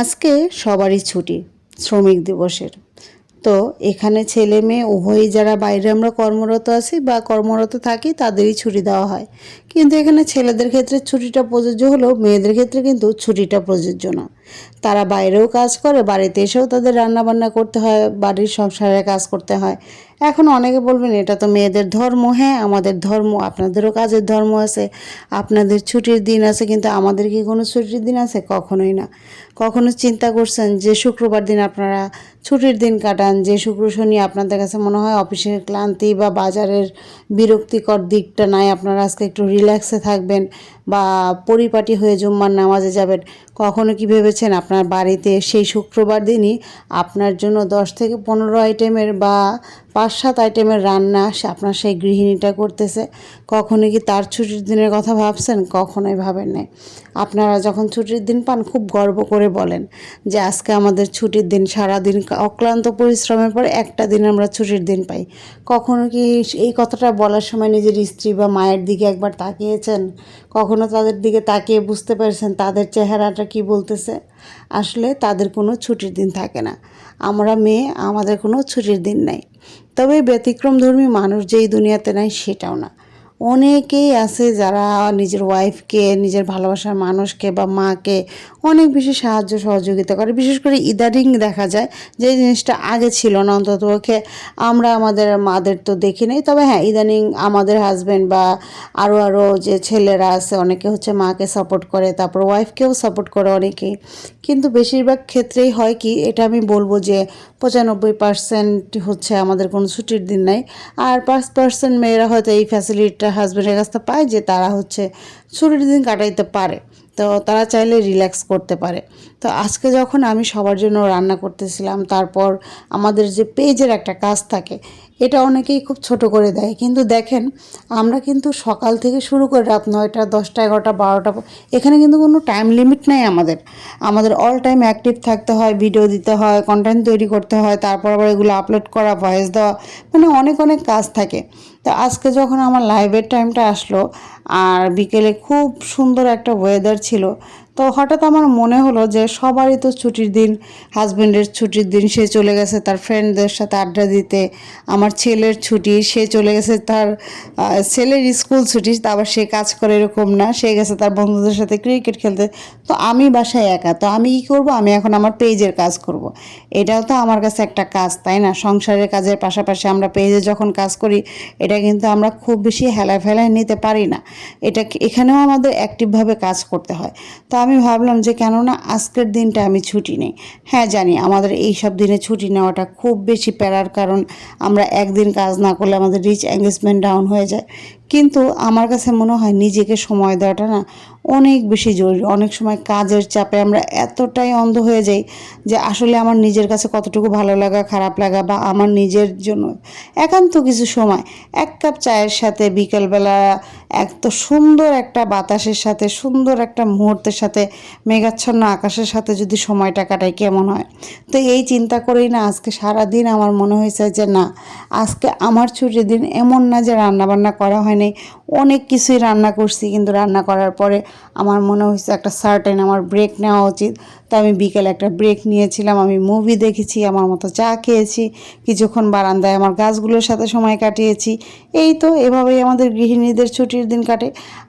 আজকে সবারই ছুটি, শ্রমিক দিবসের। তো এখানে ছেলে মেয়ে, উভয়ই যারা বাইরে আমরা কর্মরত আছি বা কর্মরত থাকি, তাদেরই ছুটি দেওয়া হয়। কিন্তু এখানে ছেলেদের ক্ষেত্রে ছুটিটা প্রযোজ্য হলেও মেয়েদের ক্ষেত্রে কিন্তু ছুটিটা প্রযোজ্য না। তারা বাইরেও কাজ করে, বাড়িতে এসেও তাদের রান্না বান্না করতে হয়, বাড়ির সংসারে কাজ করতে হয়। এখন অনেকে বলবেন, এটা তো মেয়েদের ধর্ম। হ্যাঁ আমাদের ধর্ম, আপনাদেরও কাজের ধর্ম আছে, আপনাদের ছুটির দিন আছে, কিন্তু আমাদের কি কোনো ছুটির দিন আছে? কখনোই না। কখনো চিন্তা করছেন যে, শুক্রবার দিন আপনারা ছুটির দিন কাটান, যে শুক্র শনি আপনাদের কাছে মনে হয় অফিসের ক্লান্তি বা বাজারের বিরক্তিকর দিকটা নাই, আপনারা আজকে একটু রিল্যাক্সে থাকবেন বা পরিপাটি হয়ে জুম্মার নামাজে যাবেন, কখনো কি ভেবেছেন আপনার বাড়িতে সেই শুক্রবার দিনই আপনার জন্য দশ থেকে পনেরো আইটেমের বা পাঁচ সাত আইটেমের রান্না আপনার সেই গৃহিণীটা করতেছে? কখনো কি তার ছুটির দিনের কথা ভাবছেন? কখনোই ভাবেন নাই। আপনারা যখন ছুটির দিন পান, খুব গর্ব করে বলেন যে আজকে আমাদের ছুটির দিন, সারাদিন অক্লান্ত পরিশ্রমের পর একটা দিন আমরা ছুটির দিন পাই। কখনো কি এই কথাটা বলার সময় নিজের স্ত্রী বা মায়ের দিকে একবার তাকিয়েছেন? কখনো তাদের দিকে তাকিয়ে বুঝতে পেরেছেন তাদের চেহারাটা কি বলতেছে? আসলে তাদের কোনো ছুটির দিন থাকে না। আমরা মেয়ে, আমাদের কোনো ছুটির দিন নাই। তবে ব্যতিক্রমধর্মী মানুষ যেই দুনিয়াতে নাই সেটাও না। অনেকেই আছে যারা নিজের ওয়াইফকে নিজের ভালোবাসার মানুষকে বা মাকে অনেক বেশি সাহায্য সহযোগিতা করে। বিশেষ করে ইদারিং দেখা যায় যে জিনিসটা আগে ছিল না, অন্তত পক্ষে আমরা আমাদের মাদের তো দেখি নাই। তবে হ্যাঁ ইদানিং আমাদের হাজব্যান্ড বা আরও আরও যে ছেলেরা আছে, অনেকে হচ্ছে মাকে সাপোর্ট করে, তারপর ওয়াইফকেও সাপোর্ট করে অনেকেই। কিন্তু বেশিরভাগ ক্ষেত্রেই হয় কি, এটা আমি বলব যে পঁচানব্বই পার্সেন্ট হচ্ছে আমাদের কোনো ছুটির দিন নাই। আর পাঁচ পার্সেন্ট মেয়েরা হয়তো এই ফ্যাসিলিটিটা হাজব্যান্ডের কাছ থেকে পায় যে তারা হচ্ছে ছুটির দিন কাটাইতে পারে। তো তারা চাইলে রিল্যাক্স করতে পারে। তো আজকে যখন আমি সবার জন্য রান্না করতেছিলাম, তারপর আমাদের যে পেজের একটা কাজ থাকে এটা অনেকেই খুব ছোট করে দেয়। কিন্তু দেখেন, আমরা কিন্তু সকাল থেকে শুরু করে রাত নয়টা, দশটা, এগারোটা, বারোটা এখানে কিন্তু কোনো টাইম লিমিট নাই আমাদের। আমাদের অল টাইম অ্যাক্টিভ থাকতে হয় ভিডিও দিতে হয় কন্টেন্ট তৈরি করতে হয়, তারপর আবার এগুলো আপলোড করা ভয়েস দেওয়া মানে অনেক অনেক কাজ থাকে। তো আজকে যখন আমার লাইভের টাইমটা আসলো, আর বিকেলে খুব সুন্দর একটা ওয়েদার ছিল তো হঠাৎ আমার মনে হলো যে সবারই তো ছুটির দিন হাজব্যান্ডের ছুটির দিন, সে চলে গেছে তার ফ্রেন্ডদের সাথে আড্ডা দিতে, আমার ছেলের ছুটি, সে চলে গেছে তার ছেলের স্কুল ছুটি আবার সে কাজ করে এরকম না, সে গেছে তার বন্ধুদের সাথে ক্রিকেট খেলতে, তো আমি বাসায় একা, তো আমি কী করব? আমি এখন আমার পেজের কাজ করব। এটাও তো আমার কাছে একটা কাজ, তাই না? সংসারের কাজের পাশাপাশি আমরা পেজে যখন কাজ করি, এটা কিন্তু আমরা খুব বেশি হেলায় ফেলায় নিতে পারি না। এটা এখানেও আমাদের অ্যাক্টিভভাবে কাজ করতে হয়। তো আমি ভাবলাম যে কেননা আজকের দিনটা আমি ছুটি নেই। হ্যাঁ জানি আমাদের এই সব দিনে ছুটি নেওয়াটা খুব বেশি প্যারার কারণ। আমরা একদিন কাজ না করলে আমাদের রিচ এঙ্গেজমেন্ট ডাউন হয়ে যায়। কিন্তু আমার কাছে মনে হয় নিজেকে সময় দেওয়াটা না অনেক বেশি জরুরি। অনেক সময় কাজের চাপে আমরা এতটাই অন্ধ হয়ে যাই যে আসলে আমার নিজের কাছে কতটুকু ভালো লাগা, খারাপ লাগা বা আমার নিজের জন্য একান্ত কিছু সময়। এক কাপ চায়ের সাথে বিকেলবেলা এক তো সুন্দর একটা বাতাসের সাথে, সুন্দর একটা মুহূর্তের সাথে, মেঘাচ্ছন্ন আকাশের সাথে যদি সময়টা কাটাই কেমন হয়? তো এই চিন্তা করেই না আজকে সারা দিন আমার মনে হয়েছে যে না, আজকে আমার ছুটির দিন এমন না যে রান্নাবান্না করা হয়নি অনেক কিছুই রান্না করছি, কিন্তু রান্না করার পরে আমার মনে হয়েছে একটা সার্টেন আমার ব্রেক নেওয়া উচিত। তো আমি বিকেলে একটা ব্রেক নিয়েছিলাম, আমি মুভি দেখেছি, আমার মতো চা খেয়েছি, কিছুক্ষণ বারান্দায় আমার গাছগুলোর সাথে সময় কাটিয়েছি। এই তো এভাবেই আমাদের গৃহিণীদের ছুটির দিন কাটে।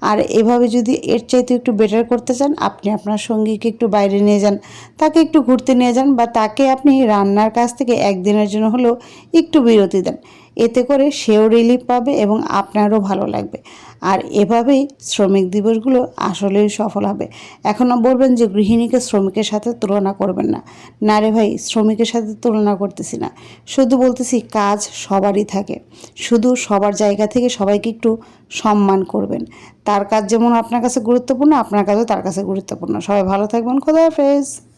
আর এভাবে যদি এর চাইতে একটু বেটার করতে চান, আপনি আপনার সঙ্গীকে একটু বাইরে নিয়ে যান, তাকে একটু ঘুরতে নিয়ে যান, বা তাকে আপনি রান্নার কাছ থেকে একদিনের জন্য হলেও একটু বিরতি দেন। এতে করে সেও রিলিফ পাবে এবং আপনারও ভালো লাগবে। আর এভাবেই শ্রমিক দিবসগুলো আসলেই সফল হবে। এখনও বলবেন যে গৃহিণীকে শ্রমিকের সাথে তুলনা করবেন না। না রে ভাই, শ্রমিকের সাথে তুলনা করতেছি না। শুধু বলতেছি কাজ সবারই থাকে। শুধু সবার জায়গা থেকে সবাইকে একটু সম্মান করবেন। তার কাজ যেমন আপনার কাছে গুরুত্বপূর্ণ, আপনার কাজও তার কাছে গুরুত্বপূর্ণ। সবাই ভালো থাকবেন। খোদা হাফেজ।